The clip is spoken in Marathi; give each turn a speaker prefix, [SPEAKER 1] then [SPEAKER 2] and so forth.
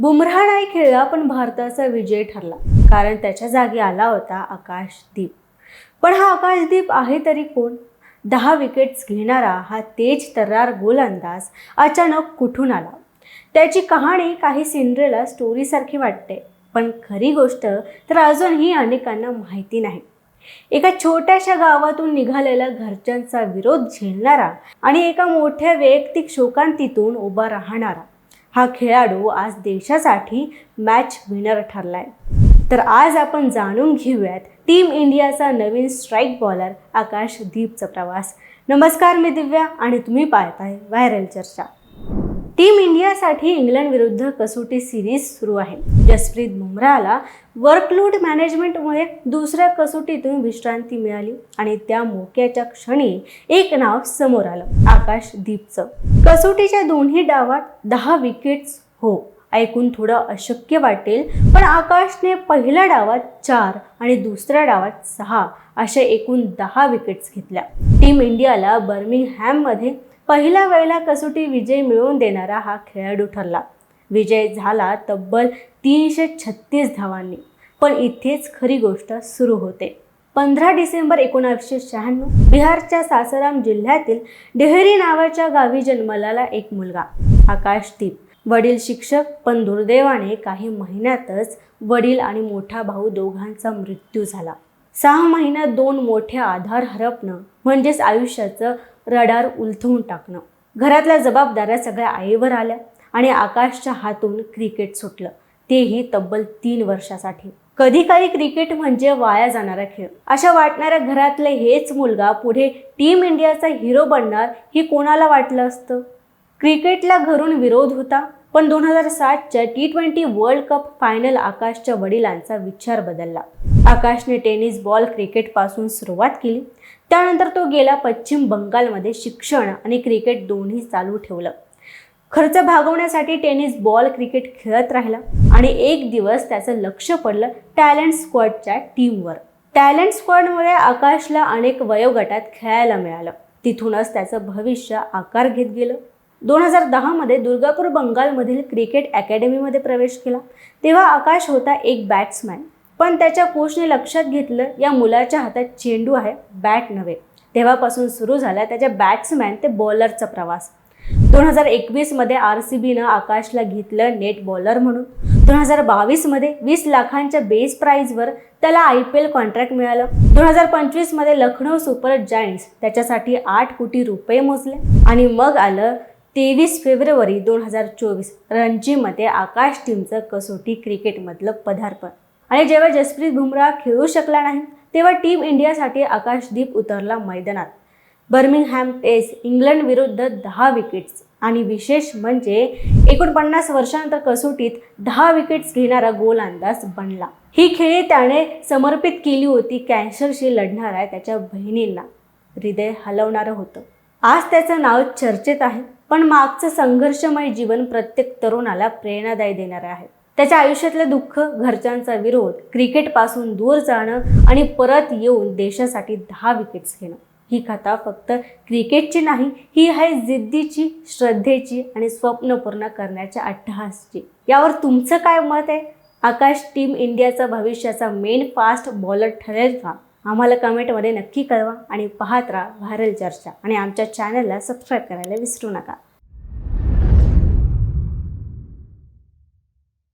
[SPEAKER 1] बुमराह नाही खेळला पण भारताचा विजय ठरला. कारण त्याच्या जागी आला होता आकाशदीप. पण हा आकाशदीप आहे तरी कोण? दहा विकेट्स घेणारा हा तेज तर्रार गोलंदाज अचानक कुठून आला? त्याची कहाणी काही सिंड्रेला स्टोरीसारखी वाटते पण खरी गोष्ट तर अजूनही अनेकांना माहिती नाही. एका छोट्याशा गावातून निघालेला घरच्यांचा विरोध झेलणारा आणि एका मोठ्या वैयक्तिक शोकांतीतून उभा राहणारा. हा खेळाडू आज देशासाठी मॅच विनर ठरलाय. तर आज आपण जाणून घेऊयात टीम इंडियाचा नवीन स्ट्राईक बॉलर आकाश दीपचा प्रवास. नमस्कार मी दिव्या आणि तुम्ही पाहताय व्हायरल चर्चा. टीम इंडियासाठी इंग्लंड विरुद्ध कसोटी सिरीज सुरू आहे. जसप्रीत बुमराहला वर्कलोड मॅनेजमेंटमुळे दुसऱ्या कसोटीतून विश्रांती मिळाली आणि त्या मोक्याच्या क्षणी एक नाव समोर आलं आकाश दीपचं. कसोटीच्या दोन्ही डावात दहा विकेट्स हो ऐकून थोडं अशक्य वाटेल पण आकाशने पहिल्या डावात चार आणि दुसऱ्या डावात सहा अशा एकूण दहा विकेट्स घेतल्या. टीम इंडियाला बर्मिंगहॅममध्ये पहिल्या वेळेला कसोटी विजय मिळवून देणारा हा खेळाडू ठरला. विजय झाला तब्बल तीनशे छत्तीस धावांनी पण इथेच खरी गोष्ट सुरू होते. पंधरा डिसेंबर एकोणावीसशे शहाण्णव बिहारच्या सासाराम जिल्ह्यातील डेहरी नावाच्या गावी जन्मलाला एक मुलगा आकाशदीप वडील शिक्षक पण दुर्दैवाने काही महिन्यातच वडील आणि मोठा भाऊ दोघांचा मृत्यू झाला. सहा महिन्यात दोन मोठे आधार हरपणं म्हणजेच आयुष्याचं रडार उलथवून टाकणं. घरातल्या जबाबदाऱ्या सगळ्या आईवर आल्या आणि आकाशच्या हातून क्रिकेट सुटलं. तेही तब्बल तीन वर्षासाठी. कधी काही क्रिकेट म्हणजे वाया जाणारा खेळ. अशा वाटणाऱ्या घरातले हेच मुलगा पुढे टीम इंडियाचा हिरो बनणार हे कोणाला वाटलं असतं? क्रिकेटला घरून विरोध होता पण दोन हजार सातच्या T twenty World Cup final आकाशच्या वडिलांचा विचार बदलला. आकाशने टेनिस बॉल क्रिकेटपासून सुरुवात केली. त्यानंतर तो गेला पश्चिम बंगालमध्ये शिक्षण आणि क्रिकेट दोन्ही चालू ठेवलं. खर्च भागवण्यासाठी टेनिस बॉल क्रिकेट खेळत राहिला आणि एक दिवस त्याचं लक्ष पडलं टॅलेंट स्क्वॉडच्या टीमवर. टॅलेंट स्क्वॉडमुळे आकाशला अनेक वयोगटात खेळायला मिळालं. तिथूनच त्याचं भविष्य आकार घेत गेलं. दोन हजार दहामध्ये दुर्गापूर बंगालमधील क्रिकेट अकॅडमीमध्ये प्रवेश केला. तेव्हा आकाश होता एक बॅट्समॅन. पण त्याच्या कोचने लक्षात घेतलं या मुलाच्या हातात चेंडू आहे बॅट नव्हे. तेव्हापासून सुरू झाला त्याच्या बॅट्समॅन ते बॉलरचा प्रवास. दोन हजार एकवीसमध्ये आर सी बीनं आकाशला घेतलं नेट बॉलर म्हणून. दोन हजार बावीसमध्ये वीस लाखांच्या बेस प्राईजवर त्याला आय पी एल कॉन्ट्रॅक्ट मिळालं. दोन हजार पंचवीसमध्ये लखनौ सुपर जायंट्स त्याच्यासाठी आठ कोटी रुपये मोजले. आणि मग आलं तेवीस फेब्रुवारी दोन हजार चोवीस रणजीमध्ये आकाश टीमचं कसोटी क्रिकेटमधलं पदार्पण. आणि जेव्हा जसप्रीत बुमराह खेळू शकला नाही तेव्हा टीम इंडियासाठी आकाशदीप उतरला मैदानात. बर्मिंगहॅम टेस्ट इंग्लंड विरुद्ध दहा विकेट्स. आणि विशेष म्हणजे एकोणपन्नास वर्षानंतर कसोटीत दहा विकेट्स घेणारा गोलंदाज बनला. ही खेळी त्याने समर्पित केली होती कॅन्सरशी लढणाऱ्या त्याच्या बहिणींना. हृदय हलवणारं होतं. आज त्याचं नाव चर्चेत आहे पण मागचं संघर्षमय जीवन प्रत्येक तरुणाला प्रेरणादायी देणारं आहे. त्याच्या आयुष्यातलं दुःख घरच्यांचा विरोध क्रिकेटपासून दूर जाणं आणि परत येऊन देशासाठी दहा विकेट्स घेणं. ही कथा फक्त क्रिकेटची नाही ही आहे जिद्दीची श्रद्धेची आणि स्वप्न पूर्ण करण्याच्या अट्टहासची. यावर तुमचं काय मत आहे? आकाश टीम इंडियाचा भविष्याचा मेन फास्ट बॉलर ठरेल का? आम्हाला कमेंटमध्ये नक्की कळवा आणि पाहत राहा व्हायरल चर्चा. आणि आमच्या चॅनलला सबस्क्राईब करायला विसरू नका.